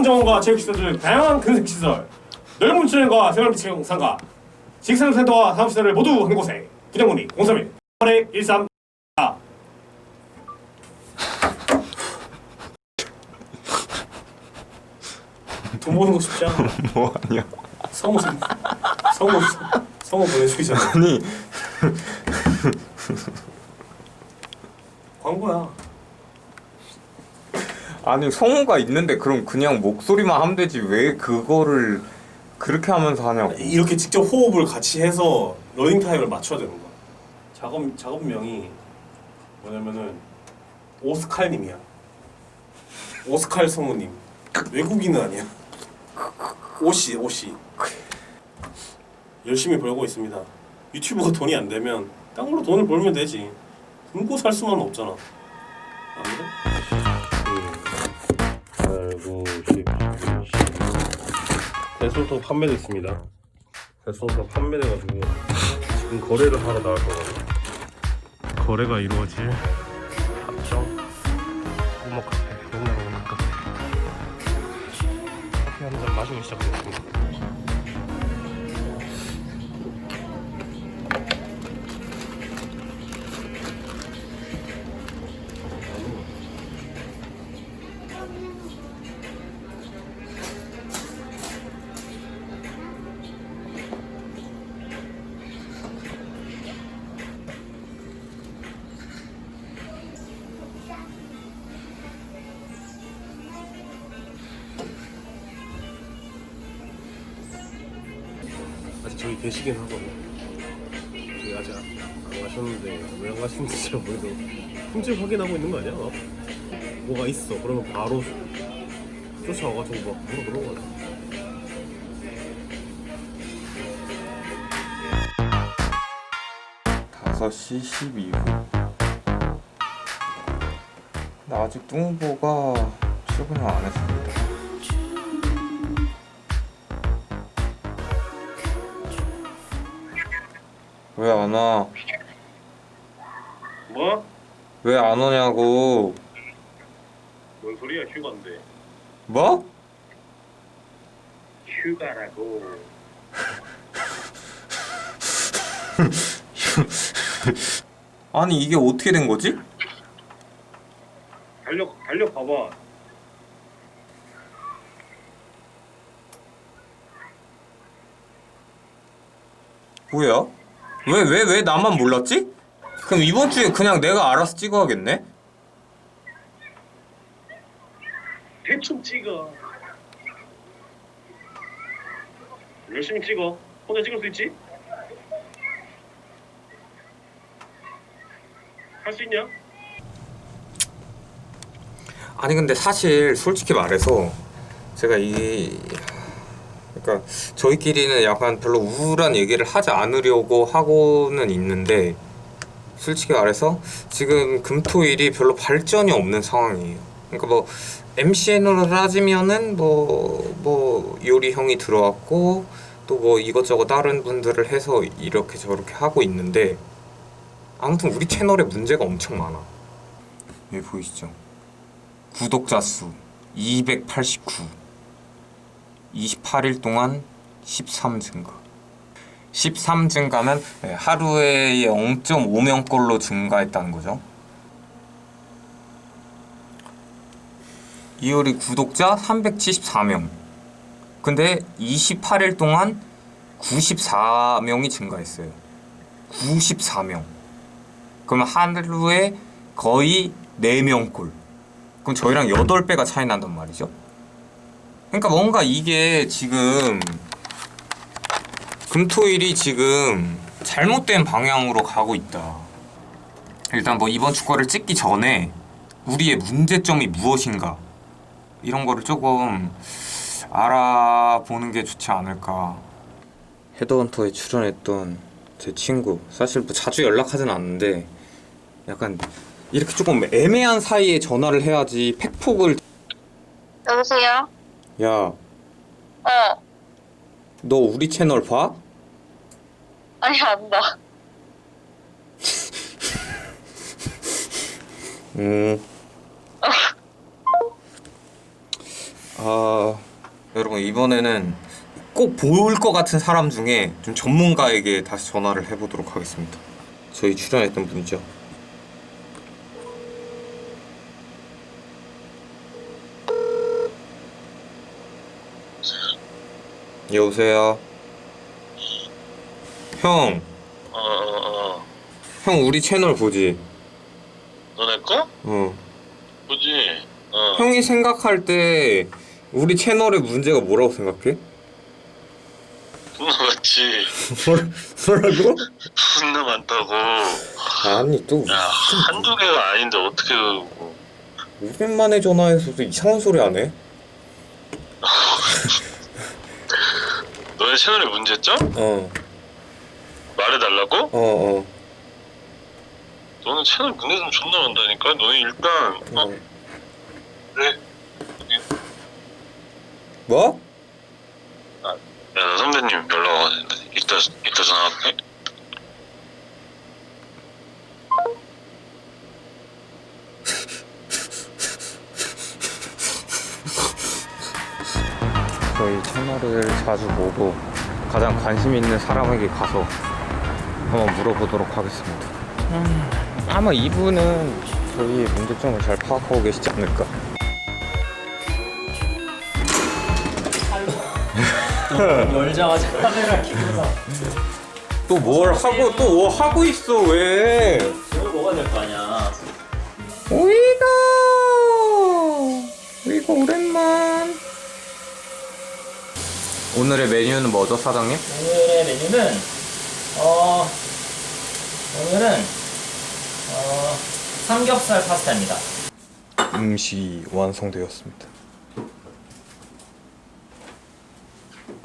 극장정원과 체육시설 등 다양한 근생시설 넓은 주행과 생활비치 상가 직생센터와 사업시설을 모두 한 곳에 부장문의 031 8의 13 4돈 버는 거 쉽지 않아? 뭐 아니야 성우 좀- 성우 성우 보내주기잖아. 아니. 광고야 아니 성우가 있는데 그럼 그냥 목소리만 하면 되지 왜 그거를 그렇게 하면서 하냐고 이렇게 직접 호흡을 같이 해서 러닝 타임을 맞춰야 되는 거야. 작업 작업명이 뭐냐면은 오스칼님이야. 오스칼 성우님. 외국인은 아니야. 오씨 오씨. 열심히 벌고 있습니다. 유튜브가 돈이 안 되면 딴 걸로 돈을 벌면 되지. 굶고 살 수만은 없잖아. 안 그래? 8, 9, 10, 11, 12 대소토 판매됐습니다. 대소토 판매돼가지고 지금 거래를 하러 나갈 거거든요. 거래가 이루어질 합정 꼬막 카페 맨날 오는 카페 커피 한 잔 마시고 시작하겠습니다. 계시긴 하거든요. 저희 아직 안, 안 가셨는데 왜 안 가시는지 잘 모르겠어. 품질 확인하고 있는 거 아니야? 막? 뭐가 있어. 그러면 바로 쫓아와가지고 막 물어 그런 거 같아. 다섯 시 12분 근데 아직 뚱보가 출근을 안 했습니다 왜 안 와? 뭐? 왜 안 오냐고 뭔 소리야 휴가인데. 뭐? 휴가라고. 아니 이게 어떻게 된 거지? 달려 달려 봐봐. 뭐야? 왜 왜 왜 나만 몰랐지? 그럼 이번 주에 그냥 내가 알아서 찍어야겠네? 대충 찍어. 열심히 찍어. 혼자 찍을 수 있지? 할 수 있냐? 아니 근데 사실 솔직히 말해서 제가 이 그러니까 저희끼리는 약간 별로 우울한 얘기를 하지 않으려고 하고는 있는데 솔직히 말해서 지금 금토일이 별로 발전이 없는 상황이에요. 그러니까 뭐 MCN으로 따지면은 뭐 뭐 요리 형이 들어왔고 또 뭐 이것저것 다른 분들을 해서 이렇게 저렇게 하고 있는데 아무튼 우리 채널에 문제가 엄청 많아. 여기 보이시죠? 구독자 수 289. 28일 동안 13 증가. 13 증가면 네, 하루에 0.5명꼴로 증가했다는 거죠. 이효리 구독자 374명. 근데 28일 동안 94명이 증가했어요. 94명. 그러면 하루에 거의 4명꼴. 그럼 저희랑 8배가 차이 난단 말이죠. 그러니까 뭔가 이게 지금 금토일이 지금 잘못된 방향으로 가고 있다. 일단 뭐 이번 축구를 찍기 전에 우리의 문제점이 무엇인가 이런 거를 조금 알아보는 게 좋지 않을까. 헤드헌터에 출연했던 제 친구 사실 뭐 자주 연락하진 않는데 약간 이렇게 조금 애매한 사이에 전화를 해야지 팩폭을 여보세요? 야, 어. 너 우리 채널 봐? 아니, 안 봐. 음. 아, 여러분 이번에는 꼭 볼 것 같은 사람 중에 좀 전문가에게 다시 전화를 해보도록 하겠습니다. 저희 출연했던 분이죠. 여보세요. 형, 어, 어, 어. 형 우리 채널 보지? 너네 거? 어. 보지? 어. 형이 생각할 때 우리 채널의 문제가 뭐라고 생각해? 존나 많지. 뭘, 뭐라고? 존나 많다고. 아니 또 야, 한두 개가 아닌데 어떻게 뭐. 오랜만에 전화해서도 이상한 소리 안 해? 채널의 문제점? 어, 말해달라고? 어, 어. 너는 채널 문제점 존나 많다니까? 너네 일단, 어, 어. 그래. 뭐? 야, 나 선배님 연락 왔는데. 이따, 이따 전화할게. 저희 채널을 자주 보고 가장 관심 있는 사람에게 가서 한번 물어보도록 하겠습니다. 음, 아마 이분은 저희의 문제점을 잘 파악하고 계시지 않을까. 열자마자 카메라 켜서 또 뭘 하고 또 뭐 하고 있어 왜? 이걸 먹어야 될거 아니야 오이가 오이가 오랜 오늘의 메뉴는 뭐죠 사장님? 오늘의 메뉴는 어 오늘은 어 삼겹살 파스타입니다 음식이 완성되었습니다.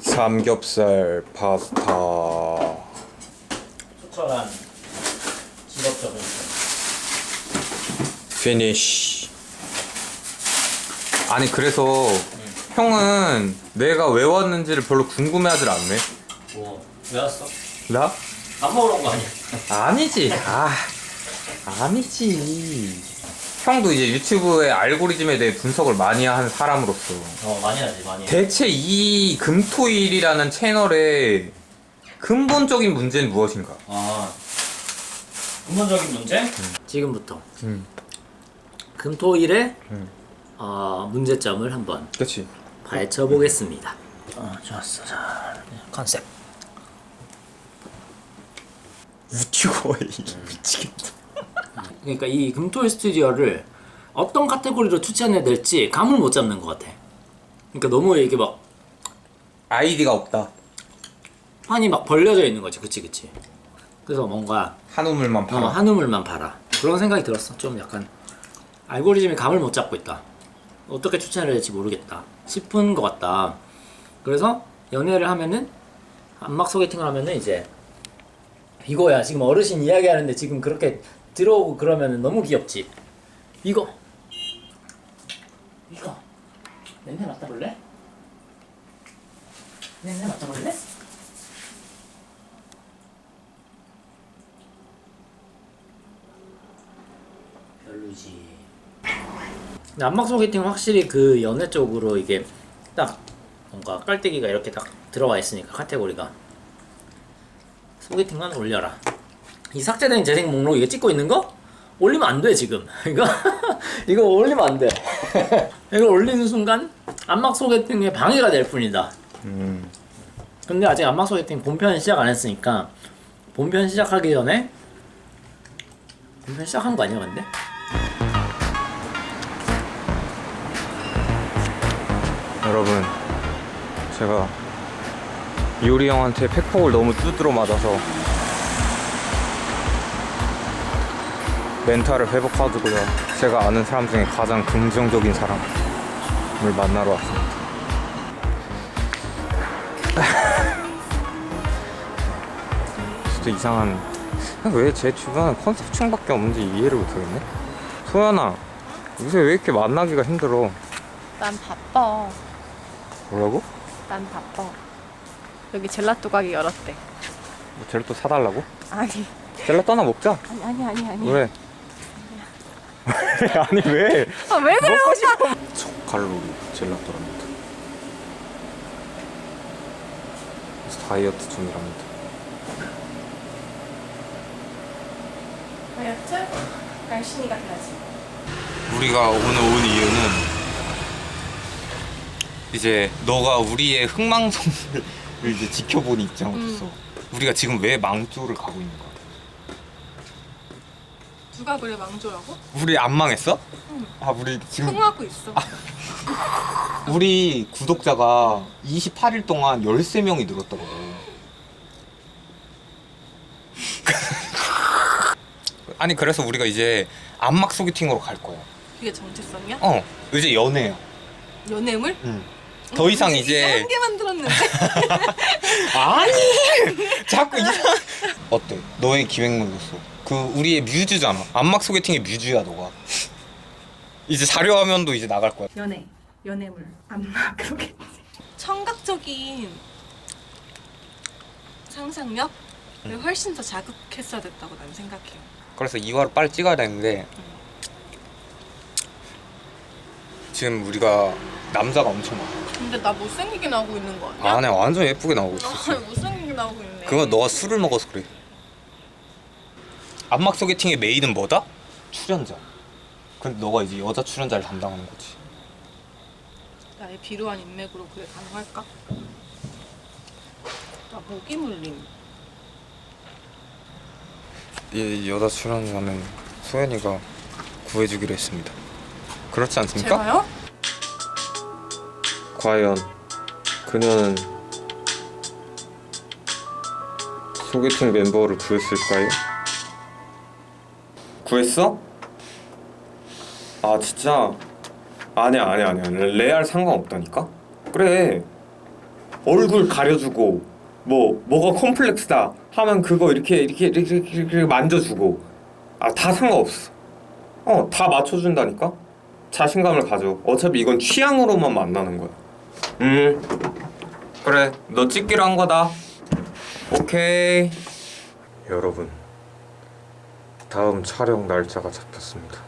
삼겹살 파스타. 추천한 직업적인 피니쉬. 아니 그래서 형은 내가 왜 왔는지를 별로 궁금해하질 않네. 뭐 왜 왔어? 나? 밥 먹으러 온 거 아니야? 아니지. 아 아니지. 형도 이제 유튜브의 알고리즘에 대해 분석을 많이 한 사람으로서 어 많이 하지 많이 해 대체 이 금토일이라는 채널의 근본적인 문제는 무엇인가? 아 근본적인 문제? 지금부터 음. 금토일의 음. 어, 문제점을 한번 그렇지. 파헤쳐 보겠습니다. 어, 좋았어. 자, 컨셉. 유튜버에 미치겠다. 그러니까 이 금토일 스튜디오를 어떤 카테고리로 추천해야 될지 감을 못 잡는 것 같아. 그러니까 너무 이게 막 아이디가 없다. 판이 막 벌려져 있는 거지, 그치 그치. 그래서 뭔가 한우물만 어, 팔아. 한우물만 팔아. 그런 생각이 들었어. 좀 약간 알고리즘이 감을 못 잡고 있다. 어떻게 추천해야 될지 모르겠다 싶은 것 같다. 그래서 연애를 하면은 안막 소개팅을 하면은 이제 이거야. 지금 어르신 이야기하는데 지금 그렇게 들어오고 그러면은 너무 귀엽지. 이거 이거 냄새 맡아볼래? 냄새 맡아볼래? 별로지. 근데 안막 소개팅 확실히 그 연애 쪽으로 이게 딱 뭔가 깔때기가 이렇게 딱 들어와 있으니까 카테고리가 소개팅만 올려라. 이 삭제된 재생 목록 이거 찍고 있는 거 올리면 안 돼 지금 이거 이거 올리면 안 돼. 이거 올리는 순간 안막 소개팅에 방해가 될 뿐이다. 음. 근데 아직 안막 소개팅 본편 시작 안 했으니까 본편 시작하기 전에 본편 시작한 거 아니야 근데? 여러분, 제가 요리 형한테 팩폭을 너무 두드러 맞아서 멘탈을 회복하고요. 제가 아는 사람 중에 가장 긍정적인 사람을 만나러 왔습니다. 진짜 이상한. 왜 제 주변에 컨셉충밖에 없는지 이해를 못하겠네. 소연아, 요새 왜 이렇게 만나기가 힘들어? 난 바빠. 뭐라고? 난 바빠. 여기 젤라또 가게 열었대. 뭐 젤라또 사달라고? 아니, 젤라또 하나 먹자. 아니, 아니, 아니, 아니. 왜? 아니 왜? 아, 왜 그래, 오빠? 저칼로리 젤라또랍니다. 다이어트 중이랍니다. 다이어트? 날씬이가 돼야지. 우리가 오늘 온 이유는 이제 너가 우리의 흥망성쇠를 이제 지켜본 입장으로서 우리가 지금 왜 망조를 가고 있는 거야? 누가 그래 망조라고? 우리 안 망했어? 아 우리 지금 흥하고 있어. 우리 구독자가 28일 동안 13명이 늘었다고. 아니 그래서 우리가 이제 안막 소개팅으로 갈 거야. 그게 정체성이야? 어, 이제 연애야. 연애물? 응. 더 이상 이제 한 개 만들었는데. 아니 자꾸 이상. 어때? 너의 기획물로서 그 우리의 뮤즈잖아. 안막 소개팅의 뮤즈야 너가. 이제 자료 화면도 이제 나갈 거야. 연애, 연애물, 안마 그러게. 청각적인 상상력을 훨씬 더 자극했어야 됐다고 난 생각해요. 그래서 이화를 빨리 찍어야 되는데 지금 우리가 남자가 엄청 많아. 근데 나 못생기게 나오고 있는 거 아니야? 안에 완전 예쁘게 나오고 있어. 아, 지금. 못생기게 나오고 있네. 그건 너가 술을 먹어서 그래. 안막 소개팅의 메인은 뭐다? 출연자. 근데 너가 이제 여자 출연자를 담당하는 거지. 나의 비루한 인맥으로 그게 가능할까? 나 목이 물림. 이 여자 출연자는 소연이가 구해주기로 했습니다. 그렇지 않습니까? 제가요? 과연 그녀는 소개팅 멤버를 구했을까요? 구했어? 아 진짜 아니야 아니야 아니야 레알 상관없다니까 그래 얼굴 가려주고 뭐 뭐가 콤플렉스다 하면 그거 이렇게 이렇게 이렇게, 이렇게, 이렇게 만져주고 아 다 상관없어 어 다 맞춰준다니까 자신감을 가져 어차피 이건 취향으로만 만나는 거야. 음. 그래 너 찍기로 한 거다. 오케이. 여러분 다음 촬영 날짜가 잡혔습니다